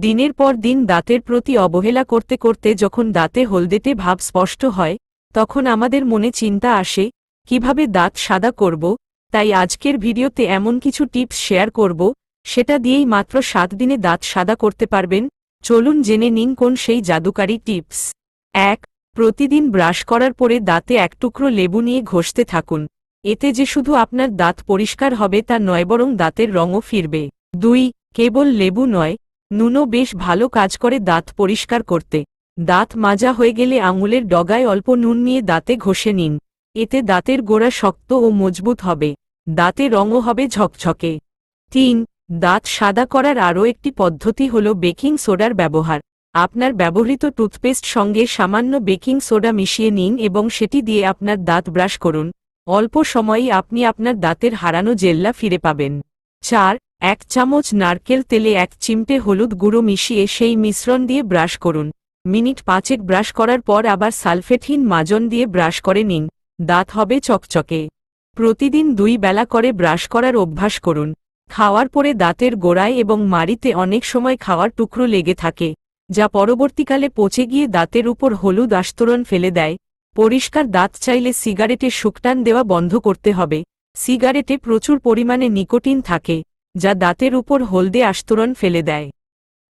দিনের পর দিন দাঁতের প্রতি অবহেলা করতে করতে যখন দাঁতে হলদেটে ভাব স্পষ্ট হয়, তখন আমাদের মনে চিন্তা আসে, কীভাবে দাঁত সাদা করব, তাই আজকের ভিডিওতে এমন কিছু টিপস শেয়ার করব, সেটা দিয়েই মাত্র সাত দিনে দাঁত সাদা করতে পারবেন, চলুন জেনে নিন কোন সেই জাদুকারী টিপস। এক, প্রতিদিন ব্রাশ করার পরে দাঁতে এক টুকরো লেবু নিয়ে ঘষতে থাকুন, এতে যে শুধু আপনার দাঁত পরিষ্কার হবে তা নয় বরং দাঁতের রঙও ফিরবে। দুই, কেবল লেবু নয় নুনও বেশ ভালো কাজ করে দাঁত পরিষ্কার করতে। দাঁত মাজা হয়ে গেলে আঙুলের ডগায় অল্প নুন নিয়ে দাঁতে ঘষে নিন। এতে দাঁতের গোড়া শক্ত ও মজবুত হবে। দাঁতে রঙও হবে ঝকঝকে। তিন, দাঁত সাদা করার আরও একটি পদ্ধতি হল বেকিং সোডার ব্যবহার। আপনার ব্যবহৃত টুথপেস্ট সঙ্গে সামান্য বেকিং সোডা মিশিয়ে নিন এবং সেটি দিয়ে আপনার দাঁত ব্রাশ করুন। অল্প সময়েই আপনি আপনার দাঁতের হারানো জেল্লা ফিরে পাবেন। চার এক চামচ নারকেল তেলে এক চিমটে হলুদ গুঁড়ো মিশিয়ে সেই মিশ্রণ দিয়ে ব্রাশ করুন। মিনিট পাঁচেক ব্রাশ করার পর আবার সালফেটহীন মাজন দিয়ে ব্রাশ করে নিন। দাঁত হবে চকচকে। প্রতিদিন দুই বেলা করে ব্রাশ করার অভ্যাস করুন। খাওয়ার পরে দাঁতের গোড়ায় এবং মাড়িতে অনেক সময় খাওয়ার টুকরো লেগে থাকে, যা পরবর্তীকালে পচে গিয়ে দাঁতের উপর হলুদ আস্তরণ ফেলে দেয়। পরিষ্কার দাঁত চাইলে সিগারেটে শুকটান দেওয়া বন্ধ করতে হবে। সিগারেটে প্রচুর পরিমাণে নিকোটিন থাকে। যা দাঁতের উপর হলদে আস্তরণ ফেলে দেয়।